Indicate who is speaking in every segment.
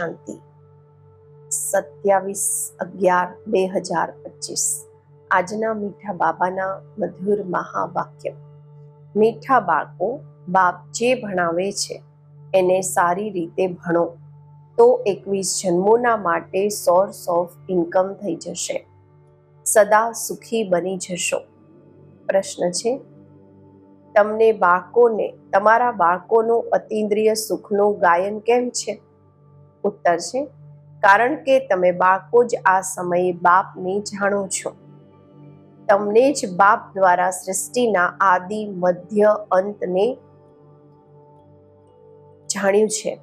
Speaker 1: શાંતિ. સત્યાવીસ અગિયાર બે હજાર પચીસ. આજના મીઠા બાબાના મધુર મહાવાક્ય. મીઠા બાળકો, બાપ જે ભણાવે છે, એને સારી રીતે ભણો. તો એકવીસ જન્મોના માટે સોર્સ ઓફ ઇન્કમ થઈ જશે. સદા સુખી બની જશો. પ્રશ્ન છે. તમને બાળકોને, તમારા બાળકોનું અતિન્દ્રિય સુખનું ગાયન કેમ છે? ઉત્તર છે. કારણ કે તમે બાળકો જ આ સમયે બાપને જાણો છો. તમને જ બાપ દ્વારા સૃષ્ટિના આદિ, મધ્ય અંતને જાણ્યું છે.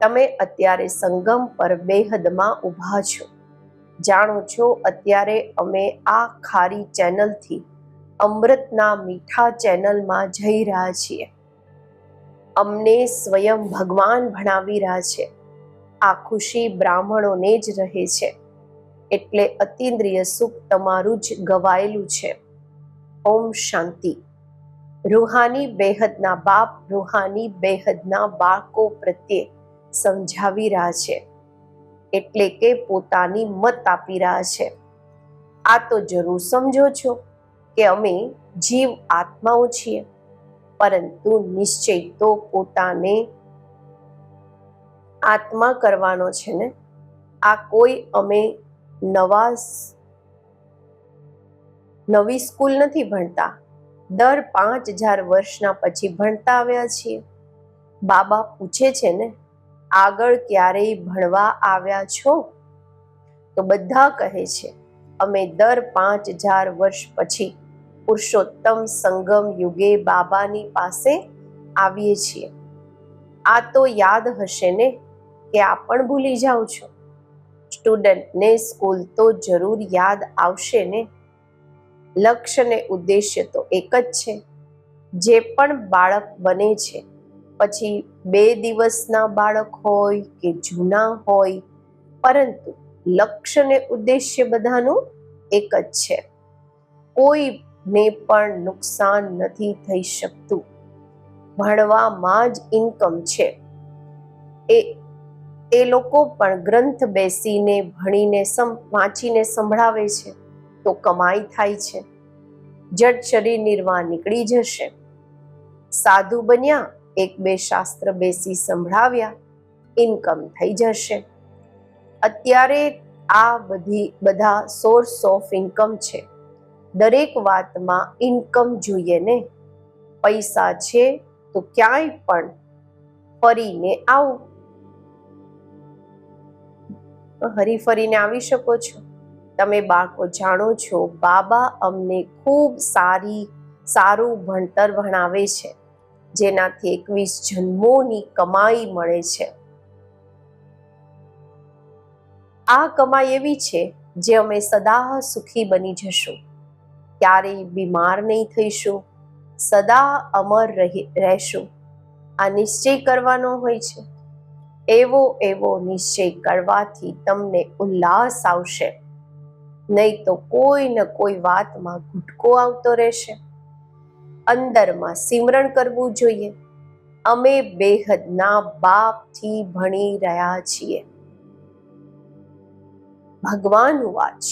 Speaker 1: તમે અત્યારે સંગમ પર બેહદમાં ઊભા છો. જાણો છો, અત્યારે અમે આ ખારી ચેનલથી અમૃતના મીઠા ચેનલમાં જઈ રહ્યા છીએ. અમને સ્વયં ભગવાન ભણાવી રહ્યા છે. આ ખુશી બ્રાહ્મણોને જ રહે છે. એટલે અતિન્દ્રિય સુખ તમારું જ ગવાયેલું છે. ઓમ શાંતિ. રૂહાની બેહદના બાપ, રૂહાની બેહદના બાળકો પ્રત્યે સમજાવી રહ્યા છે. એટલે કે પોતાની મત આપી રહ્યા છે. આ તો જરૂર સમજો છો કે અમે જીવ આત્માઓ છીએ. પરંતુ નિશ્ચય તો પોતાને આત્મા કરવાનો છે ને, આ કોઈ અમે નવા નવી સ્કૂલ નથી ભણતા. દર પાંચ હજાર વર્ષના પછી ભણતા આવ્યા છીએ. બાબા પૂછે છે ને, આગળ ક્યારેય ભણવા આવ્યા છો? તો બધા કહે છે, અમે દર પાંચ હજાર વર્ષ પછી પુરુષોત્તમ સંગમ યુગે બાબાની પાસે આવીએ છીએ. આ તો યાદ હશે ને કે આ પણ ભૂલી જાઓ છો? સ્ટુડન્ટને સ્કૂલ તો જરૂર યાદ આવશે ને? લક્ષ્ય ને ઉદ્દેશ્ય તો એક જ છે. જે પણ બાળક બને છે. પછી બે દિવસના બાળક હોય કે જૂના હોય, પરંતુ લક્ષ્ય ને ઉદ્દેશ્ય બધાનું એક જ છે. કોઈને પણ નુકસાન નથી થઈ શકતું. ભણવામાં જ ઇન્કમ છે. એ એ લોકો પણ ગ્રંથ બેસીને, ભણીને વાંચીને સંભળાવે છે. તો કમાઈ થાય છે. જડ શરીર નિર્વાહ નીકળી જશે. સાધુ બન્યા, એક બે શાસ્ત્ર બેસી સંભળાવ્યા ઇન્કમ થઈ જશે. અત્યારે આ બધી, બધા સોર્સ ઓફ ઇન્કમ છે. દરેક વાતમાં ઇન્કમ જોઈએ ને? પૈસા છે તો ક્યાંય પણ ફરીને આવો. હરી ફરીને આવી શકો છો. તમે બાળકો જાણો છો, બાબા અમને ખૂબ સારી, સારું ભણતર ભણાવે છે. જેનાથી એકવીસ જન્મોની કમાઈ મળે છે. આ કમાઈ એવી છે જે અમે સદા સુખી બની જશું. ક્યારેય બીમાર નહીં થઈશું. સદા અમર રહી, રહેશું. આ નિશ્ચય કરવાનો હોય છે. એવો એવો નિશ્ચય કરવાથી તમને ઉલ્લાસ આવશે. નહીં તો કોઈ ને કોઈ વાતમાં ઘૂટકો આવતો રહેશે. અંદરમાં સિમરણ કરવું જોઈએ. અમે બેહદના બાપથી ભણી રહ્યા છીએ. ભગવાન વાચ.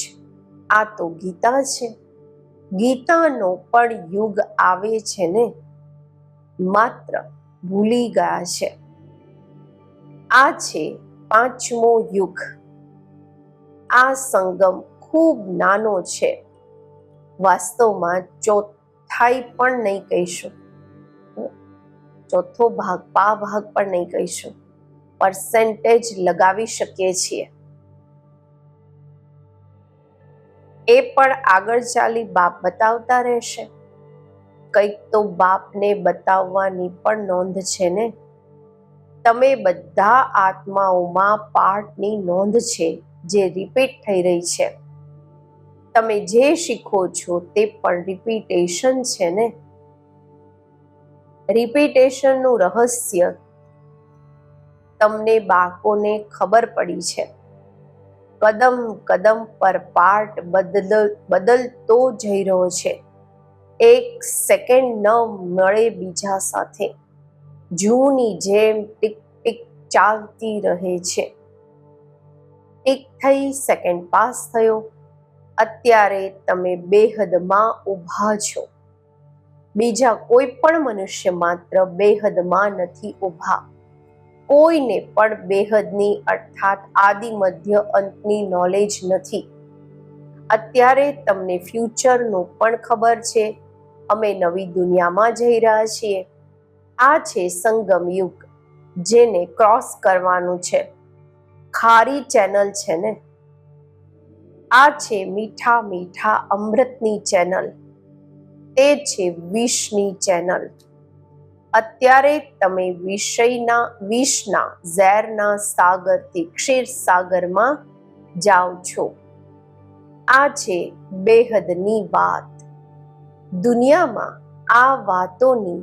Speaker 1: આ તો ગીતા છે. ગીતાનો પણ યુગ આવે છે ને? માત્ર ભૂલી ગયા છે. આ છે પાંચમો યુગ. આ સંગમ ખૂબ નાનો છે. વાસ્તવમાં ચોથાઈ પણ નહીં કહીશું. ચોથો ભાગ, પા ભાગ પણ નહીં કહીશું. પર્સેન્ટેજ લગાવી શકીએ છીએ. એ પણ આગળ ચાલી બાપ બતાવતા રહેશે. કંઈક તો બાપને બતાવવાની પણ નોંધ છે ને? તમે બધા આત્માઓમાં પાઠની નોંધ છે, જે રિપીટ થઈ રહી છે. તમે જે શીખો છો તે પણ રિપીટેશન છે ને? રિપીટેશનનું રહસ્ય તમને બાળકોને ખબર પડી છે. કદમ કદમ પર પાર્ટ બદલ બદલતો જઈ રહ્યો છે. એક સેકન્ડ ન મળે બીજા સાથે. જૂની જેમ ટીક ટીક ચાલતી રહે છે. ટીક થઈ સેકન્ડ પાસ થયો. અત્યારે તમે બેહદમાં ઊભા છો. બીજા કોઈ પણ મનુષ્ય માત્ર બેહદમાં નથી ઊભા. કોઈને પણ બેહદની અર્થાત આદિ મધ્ય અંતની નોલેજ નથી. અત્યારે તમને ફ્યુચરનું પણ ખબર છે. અમે નવી દુનિયામાં જઈ રહ્યા છીએ. આ છે સંગમ યુગ, જેને ક્રોસ કરવાનું છે. ખારી ચેનલ છે ને? આ છે મીઠા મીઠા અમૃતની ચેનલ તે છે વિષની ચેનલ અત્યારે તમે વિષયના, વિષના, ઝેરના સાગરથી ક્ષીર સાગરમાં જાઓ છો. આ છે બેહદની વાત. દુનિયામાં આ વાતોની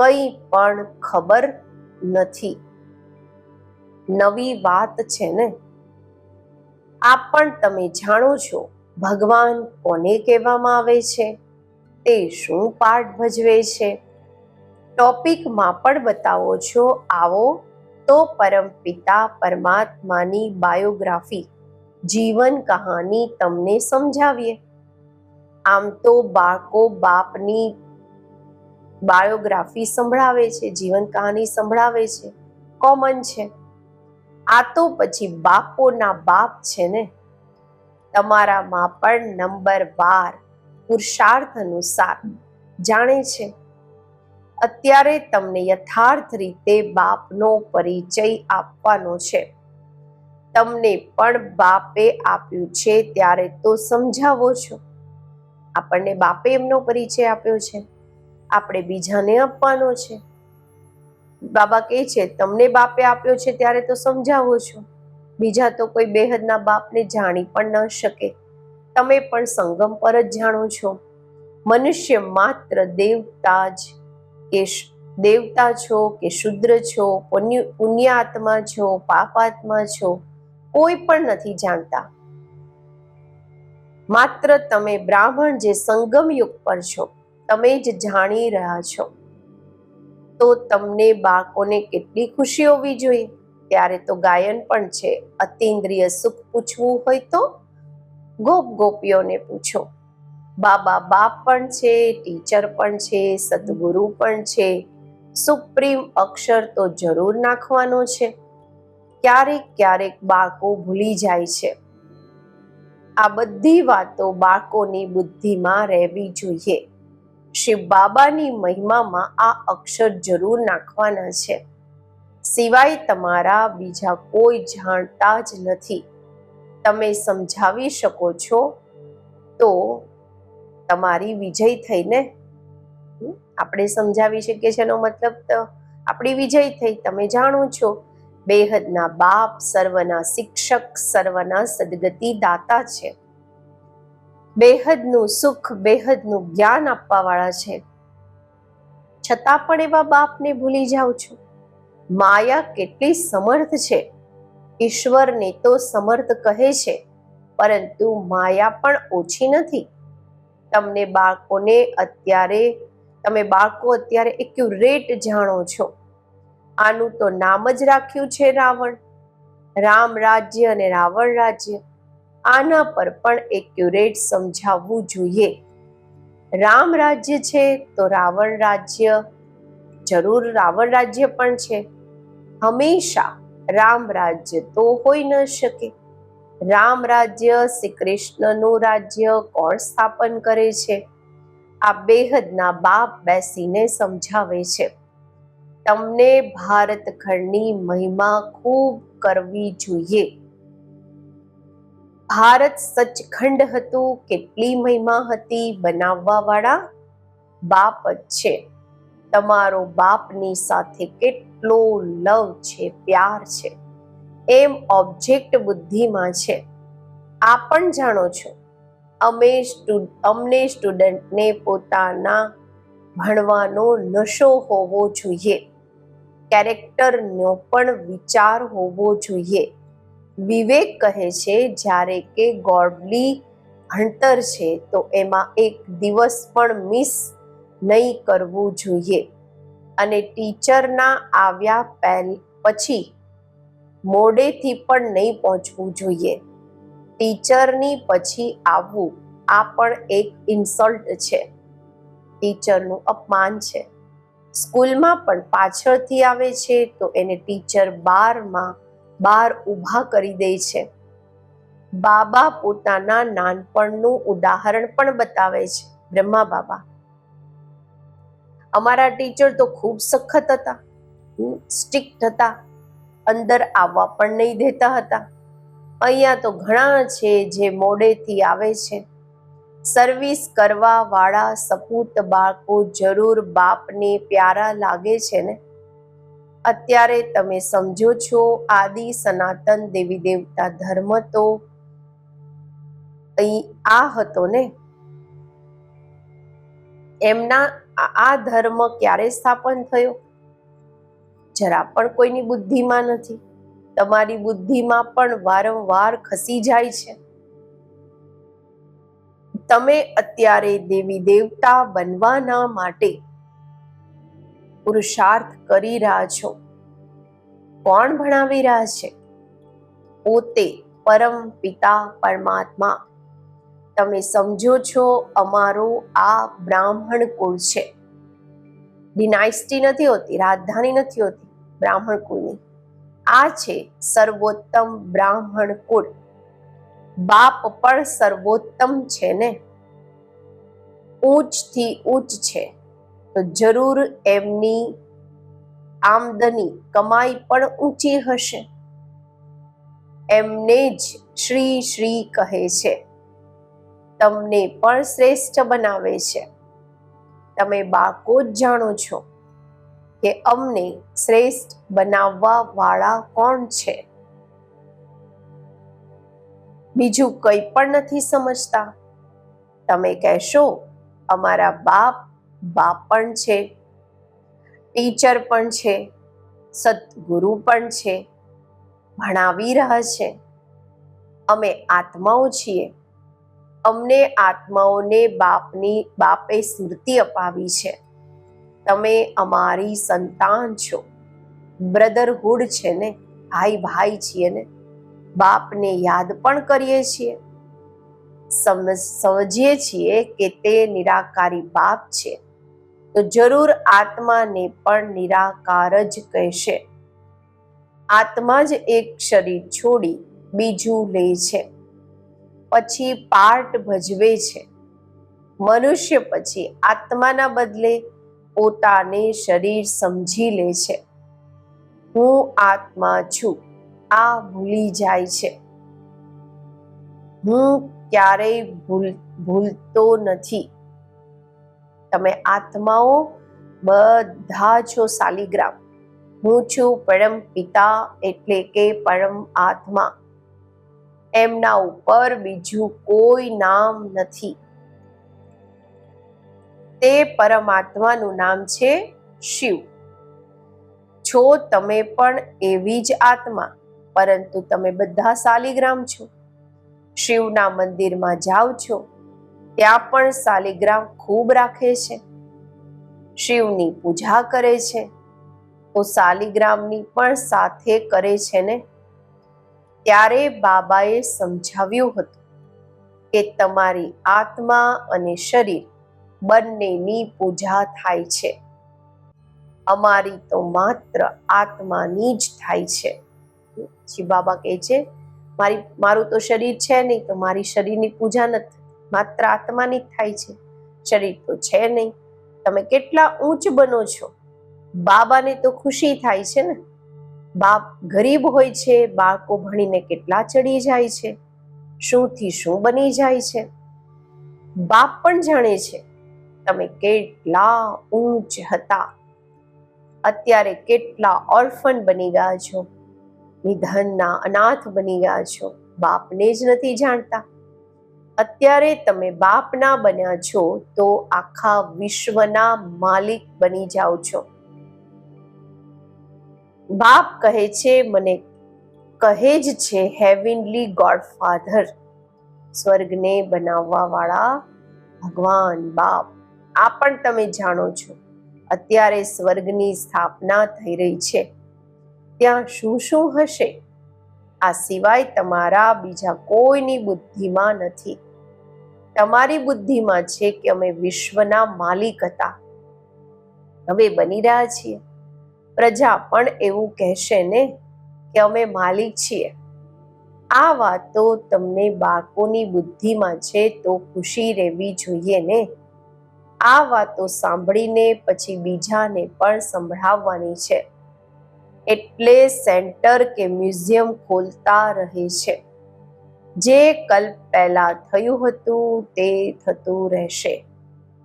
Speaker 1: કંઈ પણ ખબર નથી. નવી વાત છે ને? આ પણ તમે જાણો છો, ભગવાન કોને કહેવામાં આવે છે? તે શું પાઠ ભજવે છે? ટોપિકમાં પણ બતાવો છો, આવો. તો પરમપિતા પરમાત્માની બાયોગ્રાફી, જીવન કહાની તમને સમજાવીએ. આમ તો બાળકો બાપની બાયોગ્રાફી સંભળાવે છે, જીવન કહાની સંભળાવે છે, કોમન છે. આ તો પછી બાપોના બાપ છે ને? તમારામાં પણ નંબર બાર પુરુષાર્થ અનુસાર જાણે છે. અત્યારે તમને યથાર્થ રીતે બાપનો પરિચય આપવાનો છે. તમને પણ બાપે આપ્યું છે, ત્યારે તો સમજાવો છો. આપણને બાપે એમનો પરિચય આપ્યો છે. આપણે બીજાને આપવાનો છે. બાબા કહે છે, તમને બાપે આપ્યો છે ત્યારે તો સમજાવો છો. બીજા તો કોઈ બેહદના બાપને જાણી પણ ન શકે. તમે પણ સંગમ પર જ જાણો છો. મનુષ્ય માત્ર દેવતા જ કે દેવતા છો કે શુદ્ર છો પુણ્ય પુણ્યાત્મા છો, પાપાત્મા છો, કોઈ પણ નથી જાણતા. માત્ર તમે બ્રાહ્મણ જે સંગમ યુગ પર છો. તમે જ જાણી રહ્યા છો. તો તમને બાળકોને કેટલી ખુશી હોવી જોઈએ? ત્યારે તો ગાયન પણ છે. અતિન્દ્રિય સુખ પૂછવું હોય તો ગોપ ગોપીઓને પૂછો. બાબા બાપ પણ છે, ટીચર પણ છે, સદગુરુ પણ છે. સુપ્રીમ અક્ષર તો જરૂર નાખવાનો છે. ક્યારેક ક્યારેક બાળકો ભૂલી જાય છે. આ બધી વાતો બાળકોની બુદ્ધિમાં રહેવી જોઈએ. શિવ બાબાની મહિમામાં આ અક્ષર જરૂર નાખવાના છે. સિવાય તમારા બીજા કોઈ જાણતા જ નથી. તમે સમજાવી શકો છો તો તમારી વિજય થઈને આપણે સમજાવી શકીએ છીએ એનો મતલબ તો આપણી વિજય થઈ. તમે જાણો છો, બેહદના બાપ, સર્વના શિક્ષક, સર્વના સદગતિ દાતા છે. બેહદનું સુખ, બેહદનું જ્ઞાન આપવાવાળા છે. છતાં પણ એવા બાપને ભૂલી જાઉં છું. માયા કેટલી સમર્થ છે. ઈશ્વરને તો સમર્થ કહે છે, પરંતુ માયા પણ ઓછી નથી. તમને બાળકોને અત્યારે, તમે બાળકો અત્યારે એક્યુરેટ જાણો છો. આનું તો નામ જ રાખ્યું છે રાવણ. રામ રાજ્ય અને રાવણ રાજ્ય. આના પર પણ એક્યુરેટ સમજાવવું જોઈએ. રામ રાજ્ય છે તો રાવણ રાજ્ય, જરૂર રાવણ રાજ્ય પણ છે. હંમેશા રામ રાજ્ય તો હોઈ ન શકે. રામ રાજ્ય શ્રી કૃષ્ણનું રાજ્ય કોણ સ્થાપન કરે છે? આ બેહદના બાપ બેસીને સમજાવે છે. તમને ભારત ખંડની મહિમા ખૂબ કરવી જોઈએ. ભારત સચખંડ હતું, કેટલી મહિમા હતી બનાવવા વાળા બાપ જ છે. તમારો બાપની સાથે કેટલો લવ છે, પ્યાર છે. એમ ઓબ્જેક્ટ બુદ્ધિમાં છે. આ પણ જાણો છો, અમે અમને સ્ટુડન્ટને પોતાના ભણવાનો નશો હોવો જોઈએ. કેરેક્ટરનો પણ વિચાર હોવો જોઈએ. વિવેક કહે છે, જ્યારે કે ગોડલી ભણતર છે, તો એમાં એક દિવસ પણ મિસ નહીં કરવું જોઈએ. અને ટીચરના આવ્યા પહેલ પછી મોડેથી પણ નહીં પહોંચવું જોઈએ. ટીચરની પછી આવવું, આ પણ એક ઇન્સલ્ટ છે. ટીચરનું અપમાન છે. સ્કૂલમાં પણ પાછળથી આવે છે, તો એને ટીચર બારમાં બાર ઊભા કરી દે છે. બાબા પોતાના નાનપણનું ઉદાહરણ પણ બતાવે છે. બ્રહ્મા બાબા. અમારા ટીચર તો ખૂબ સખત હતા. સ્ટ્રિક્ટ હતા. અંદર આવવા પણ નહીં દેતા હતા. અહીંયા તો ઘણા છે જે મોડેથી આવે છે. સર્વિસ કરવા વાળા સપૂત બાળકો જરૂર બાપને પ્યારા લાગે છે ને? અત્યારે તમે સમજો છો, આદિ, સનાતન, દેવી, દેવતા ધર્મ તો અહીં આ હતો ને? એમના આ- ધર્મ ક્યારે સ્થાપન થયો? જરા પણ કોઈની બુદ્ધિમાં નથી. તમારી બુદ્ધિમાં પણ વારંવાર ખસી જાય છે. તમે અત્યારે દેવી દેવતા બનવાના માટે પુરુષાર્થ કરી રહ્યા છો. કોણ ભણાવી રહ્યા છે? પોતે પરમ પિતા પરમાત્મા. તમે સમજો છો અમારો આ બ્રાહ્મણ કુળ છે. ડિનાઇસ્ટી નથી હોતી, રાજધાની નથી હોતી, બ્રાહ્મણ કુળની. આ છે સર્વોત્તમ બ્રાહ્મણ કુળ. બાપ પણ સર્વોત્તમ છે ને? ઊંચથી ઊંચ છે. તો જરૂર એમની આમદની કમાઈ પણ ઊંચી હશે. એમને જ શ્રી શ્રી કહે છે. તમને પણ શ્રેષ્ઠ બનાવે છે. તમે બાકો જ જાણો છો કે અમને શ્રેષ્ઠ બનાવવા વાળા કોણ છે. બીજું કંઈ પણ નથી સમજતા. તમે કહેશો, અમારા બાપ બાપ પણ છે, ટીચર પણ છે, સદગુરુ પણ છે ભણાવી રહ્યા છે. અમે આત્માઓ છીએ. અમને આત્માઓને બાપની, બાપે સ્મૃતિ અપાવી છે. તમે અમારી સંતાન છો. બ્રધરહુડ છે ને ભાઈ ભાઈ છીએ ને, બાપને યાદ પણ કરીએ છીએ. સમજ, સમજીએ છીએ કે તે નિરાકારી બાપ છે. તો જરૂર આત્માને પણ નિરાકાર જ કહેશે. આત્મા જ એક શરીર છોડી બીજું લે છે. પછી પાર્ટ ભજવે છે. મનુષ્ય પછી આત્માના બદલે પોતાને શરીર સમજી લે છે. હું આત્મા છું, આ ભૂલી જાય છે. હું ક્યારેય ભૂલ, ભૂલતો નથી. તમે આત્માઓ બધા છો શાલિગ્રામ હું છું પરમ પિતા એટલે કે પરમ આત્મા. એમના ઉપર બીજું કોઈ નામ નથી. તે પરમાત્માનું નામ છે શિવ. છો તમે પણ એવી જ આત્મા, પરંતુ તમે બધા શાલિગ્રામ છો. શિવના મંદિરમાં જાઓ છો. ત્યાં પણ શાલિગ્રામ ખૂબ રાખે છે. શિવની પૂજા કરે છે. તો શાલિગ્રામની પણ સાથે કરે છે ને? ત્યારે બાબાએ સમજાવ્યું હતું કે તમારી આત્મા અને શરીર બંનેની પૂજા થાય છે. અમારી તો માત્ર આત્માની જ થાય છે. શિવ બાબા કહે છે, મારી, મારું તો શરીર છે નહીં, તો મારી શરીરની પૂજા નથી. માત્ર આત્માની થાય છે. શરીર તો છે નહીં. તમે કેટલા ઊંચ બનો છો. બાબાને તો ખુશી થાય છે ને. બાપ ગરીબ હોય છે, બાળકો ભણીને કેટલા ચડી જાય છે. શુંથી શું બની જાય છે. બાપ પણ જાણે છે, તમે કેટલા ઊંચ હતા. અત્યારે કેટલા ઓર્ફન બની ગયા છો. નિધનના અનાથ બની ગયા છો. બાપને જ નથી જાણતા. અત્યારે તમે બાપના બન્યા છો તો આખા વિશ્વના માલિક બની જાઓ છો. બાપ કહે છે, મને કહે જ છે હેવિનલી ગોડ ફાધર સ્વર્ગને બનાવવા વાળા ભગવાન બાપ. આ પણ તમે જાણો છો. અત્યારે સ્વર્ગની સ્થાપના થઈ રહી છે. ત્યાં શું શું હશે? આ સિવાય તમારા બીજા કોઈની બુદ્ધિમાં નથી. તમારી બુદ્ધિમાં છે કે અમે વિશ્વના માલિક હતા. હવે બની રહ્યા છીએ. પ્રજા પણ એવું કહેશે ને કે અમે માલિક છીએ. આ વાતો તમને બાળકોની બુદ્ધિમાં છે તો ખુશી રહેવી જોઈએ ને. આ વાતો સાંભળીને પછી બીજાને પણ સંભળાવવાની છે. એટલે સેન્ટર કે મ્યુઝિયમ ખોલતા રહે છે. જે કલ્પ પહેલા થયું હતું તે થતું રહેશે.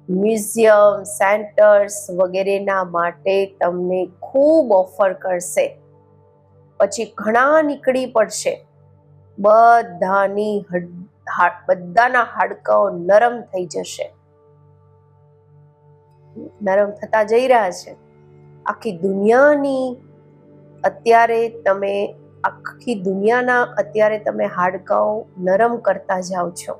Speaker 1: મ્યુઝિયમ, સેન્ટર્સ વગેરેના માટે તમને ખૂબ ઓફર કરશે. પછી ઘણા નીકળી પડશે. બધાની બધાના હાડકાઓ નરમ થઈ જશે. નરમ થતા જઈ રહ્યા છે. આખી દુનિયાની, અત્યારે તમે આખી દુનિયાના અત્યારે તમે હાડકાઓ નરમ કરતા જાઓ છો.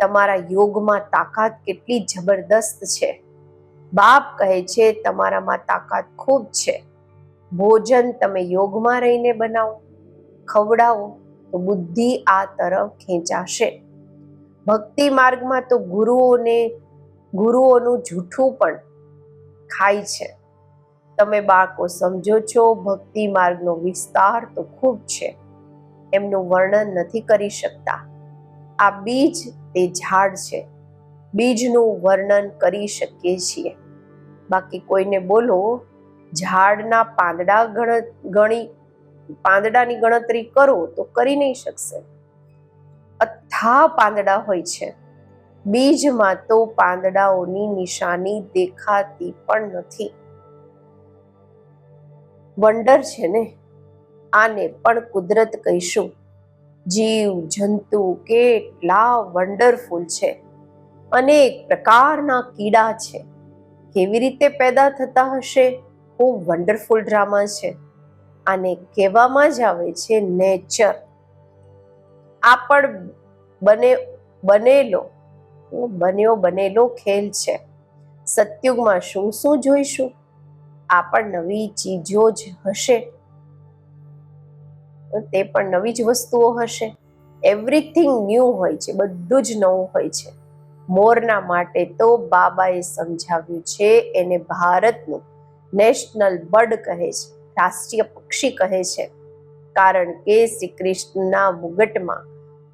Speaker 1: તમારા યોગમાં તાકાત કેટલી જબરદસ્ત છે. બાપ કહે છે, તમારામાં તાકાત ખૂબ છે. ભોજન તમે યોગમાં રહીને બનાવો. ખવડાવો તો બુદ્ધિ આ તરફ ખેંચાશે. ભક્તિ માર્ગમાં તો ગુરુઓને, ગુરુઓનું જૂઠું પણ ખાય છે. તમે બાળકો સમજો છો, ભક્તિ માર્ગનો વિસ્તાર તો ખૂબ છે. એમનું વર્ણન નથી કરી શકતા. આ બીજ તે ઝાડ છે. બીજનું વર્ણન કરી શકીએ છીએ. બાકી કોઈને બોલો, ઝાડના પાંદડા ગણ પાંદડાની ગણતરી કરો તો કરી નહીં શકશે. અથા પાંદડા હોય છે. બીજમાં તો પાંદડાઓની નિશાની દેખાતી પણ નથી. વંડર છે ને, આને પણ કુદરત કહીશું. જીવ, જંતુ કેટલા વન્ડરફુલ છે. અનેક પ્રકારના કીડા છે. કેવી રીતે પેદા થતા હશે? ખૂબ વન્ડરફુલ ડ્રામા છે. આને કહેવામાં જ આવે છે નેચર. આ પણ બને, બનેલો, બન્યો બનેલો ખેલ છે. સતયુગમાં શું શું જોઈશું? આ પણ નવી ચીજો જ હશે. તે પણ નવી જ વસ્તુઓ હશે. એવરીથિંગ ન્યૂ હોય છે, બધું જ નવું હોય છે. મોરના માટે તો બાબાએ સમજાવ્યું છે, એને ભારતનું નેશનલ બર્ડ કહે છે, રાષ્ટ્રીય પક્ષી કહે છે. કારણ કે શ્રી કૃષ્ણના મુગટમાં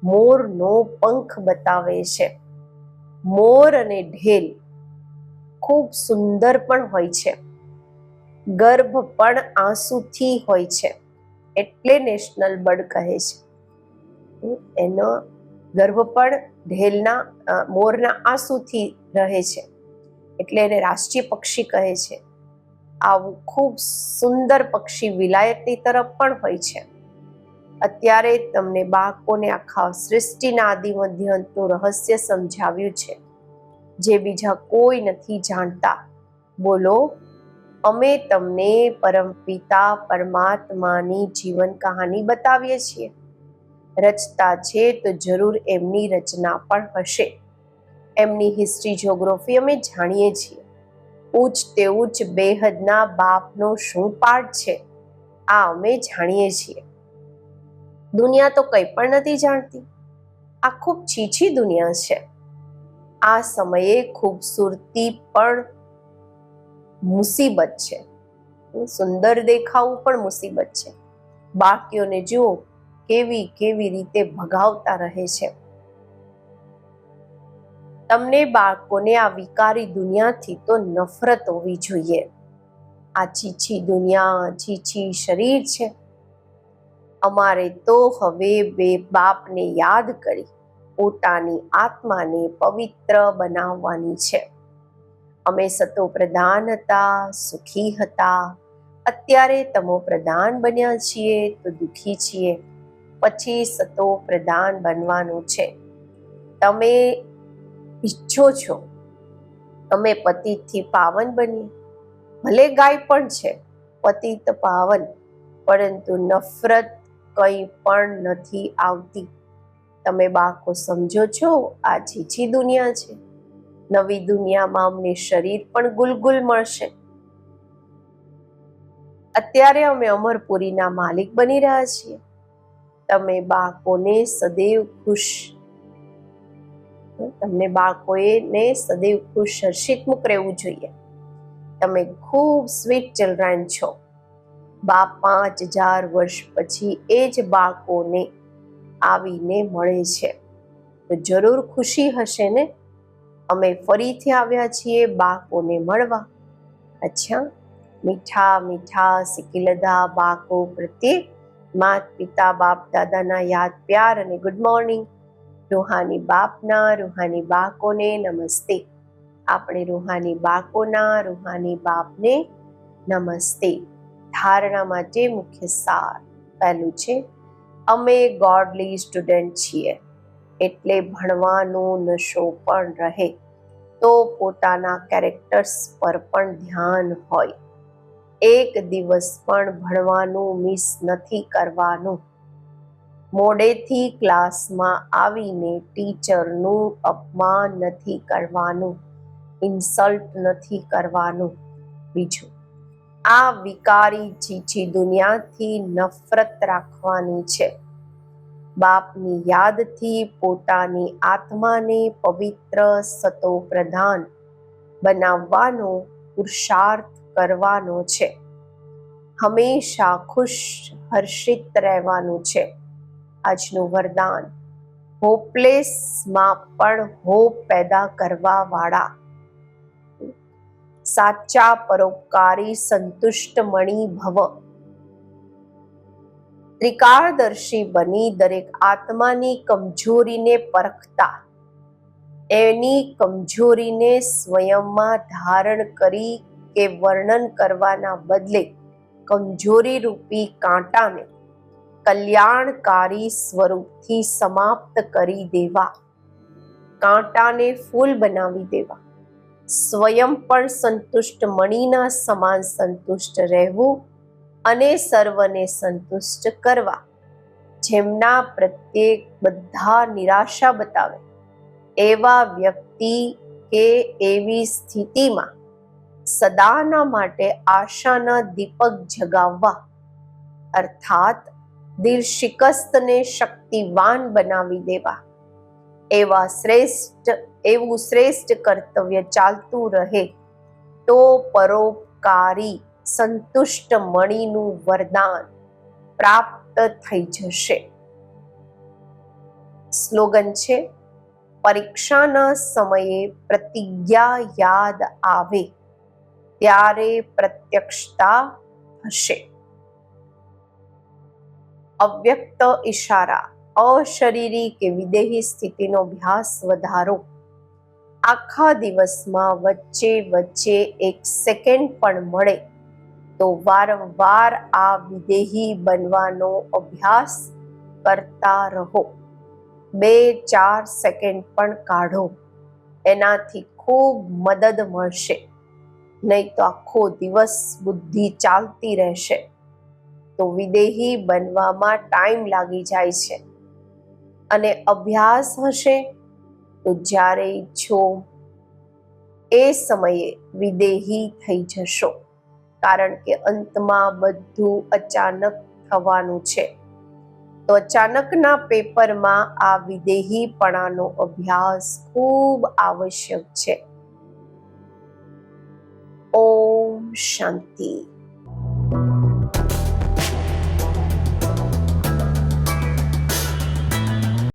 Speaker 1: મોરનો પંખ બતાવે છે. મોર અને ઢેલ ખૂબ સુંદર પણ હોય છે. ગર્ભ પણ આંસુથી હોય છે એટલે નેશનલ બર્ડ કહે છે. એનો ગર્ભ પણ ઢેલના મોરના આંસુથી રહે છે એટલે એને રાષ્ટ્રીય પક્ષી કહે છે. આવું ખૂબ સુંદર પક્ષી વિલાયતની તરફ પણ હોય છે. અત્યારે તમને બાળકોને આખા સૃષ્ટિના આદિ મધ્યંતનું રહસ્ય સમજાવ્યું છે. જે બીજા કોઈ નથી જાણતા. બોલો અમે તમને પરમપિતા પરમાત્માની જીવન કહાની બતાવીએ છીએ. રચતા છે તો જરૂર એમની રચના પણ હશે. એમની હિસ્ટ્રી જોગ્રાફી અમે જાણીએ છીએ. ઉચ્ચ તે ઉચ્ચ બેહદના બાપનો શું પાઠ છે, આ અમે જાણીએ છીએ. દુનિયા તો કંઈ પણ નથી જાણતી. આ ખૂબ છીછી દુનિયા છે. આ સમયે ખૂબસૂરતી પણ મુસીબત છે. સુંદર દેખાવું પણ મુસીબત છે. બાકીઓને જુઓ, કેવી કેવી રીતે ભગાવતા રહે છે. તમને બાળકોને આ વિકારી દુનિયાથી તો નફરત હોવી જોઈએ. આ છીછી દુનિયા છીછી શરીર છે. અમારે તો હવે બે બાપને યાદ કરી પોતાની આત્માને પવિત્ર બનાવવાની છે. અમે સતો પ્રધાન હતા, સુખી હતા. અત્યારે તમો પ્રધાન બન્યા છીએ, તો દુખી છીએ. પછી સતો પ્રધાન બનવાનું છે. તમે ઈચ્છો છો. અમે પતિતથી પાવન બનીએ. ભલે ગાય પણ છે, પતિત પાવન. પરંતુ નફરત કંઈ પણ નથી આવતી. તમે બાળકો સમજો છો, આ છીછી દુનિયા છે. નવી દુનિયામાં અમને શરીર પણ ગુલગુલ મળશે. અત્યારે અમે અમરપુરીના માલિક બની રહ્યા છીએ. તમે બાળકોને સદૈવ ખુશ. તમને બાળકોએ ને સદૈવ ખુશ હર્ષિતમુખ રહેવું જોઈએ. તમે ખૂબ સ્વીટ ચિલ્ડ્રન છો. બા પાંચ હજાર વર્ષ પછી એ જ બાળકોને આવીને મળે છે. તો જરૂર ખુશી હશે ને અમે ફરીથી આવ્યા છીએ બાકોને મળવા. અચ્છા, મીઠા મીઠા સિકિલદા બાકો પ્રત્યે માત પિતા, બાપ, દાદાના યાદ પ્યાર અને ગુડ મોર્નિંગ રૂહાની બાપના, રૂહાની બાળકોને નમસ્તે. આપણે રૂહાની બાળકોના રૂહાની બાપને નમસ્તે. ધારણા માટે મુખ્ય સાર પહેલું છે, અમે ગોડલી સ્ટુડન્ટ છીએ. એટલે ભણવાનો નશો પણ રહે. તો પોતાના કેરેક્ટર્સ પર પણ ધ્યાન હોય. એક દિવસ પણ ભણવાનું મિસ નથી કરવાનું. મોડેથી ક્લાસમાં આવીને ટીચરનું અપમાન નથી કરવાનું. ઇન્સલ્ટ નથી કરવાનું. બીજું, આ વિકારી ચીચી દુનિયાથી નફરત રાખવાની છે. બાપની યાદથી પોતાની આત્માને પવિત્ર સતો પ્રધાન બનાવવાનો પુરુષાર્થ કરવાનો છે. હંમેશા ખુશ હર્ષિત રહેવાનું છે. આજનું વરદાન હોપલેસમાં પણ હોપ પેદા કરવા વાળા સાચા પરોપકારી સંતુષ્ટ મણી ભવ. ત્રિકાળદર્શી બની દરેક આત્માની કમજોરીને પરખતા. એની કમજોરીને સ્વયંમાં ધારણ કરી કે વર્ણન કરવાના બદલે કમજોરી રૂપી કાંટાને કલ્યાણકારી સ્વરૂપથી સમાપ્ત કરી દેવા. કાંટાને ફૂલ બનાવી દેવા. સ્વયં પણ સંતુષ્ટ મણીના સમાન સંતુષ્ટ રહેવું અને સર્વને સંતુષ્ટ કરવા, જેમના પ્રત્યેક બધા નિરાશા બતાવે, એવા વ્યક્તિ કે એવી સ્થિતિમાં સદાના માટે આશાના દીપક જગાવવા, અર્થાત દિલ શિકસ્તને શક્તિવાન બનાવી દેવા. એવા શ્રેષ્ઠ, એવું શ્રેષ્ઠ કર્તવ્ય ચાલતું રહે, તો પરોપકારી સંતુષ્ટ મણીનું વરદાન પ્રાપ્ત થઈ જશે. સ્લોગન છે, પરીક્ષાના સમયે પ્રતિજ્ઞા યાદ આવે, ત્યારે પ્રત્યક્ષતા હશે. અવ્યક્ત ઈશારા, અશરીરી કે વિદેહી સ્થિતિનો અભ્યાસ વધારો. આખા દિવસમાં વચ્ચે વચ્ચે એક સેકન્ડ પણ મળે તો વારંવાર આ વિદેહી બનવાનો અભ્યાસ કરતા રહો. બે ચાર સેકન્ડ પણ કાઢો. એનાથી ખૂબ મદદ મળશે. નહીં તો આખો દિવસ બુદ્ધિ ચાલતી રહેશે. તો વિદેહી બનવામાં ટાઈમ લાગી જાય છે. અને અભ્યાસ હશે તો જ્યારે ઈચ્છો એ સમયે વિદેહી થઈ જશો. કારણ કે અંતમાં બધું અચાનક થવાનું છે. તો અચાનકના પેપરમાં આ વિદેહીપણાનો અભ્યાસ ખૂબ આવશ્યક છે. ઓમ શાંતિ.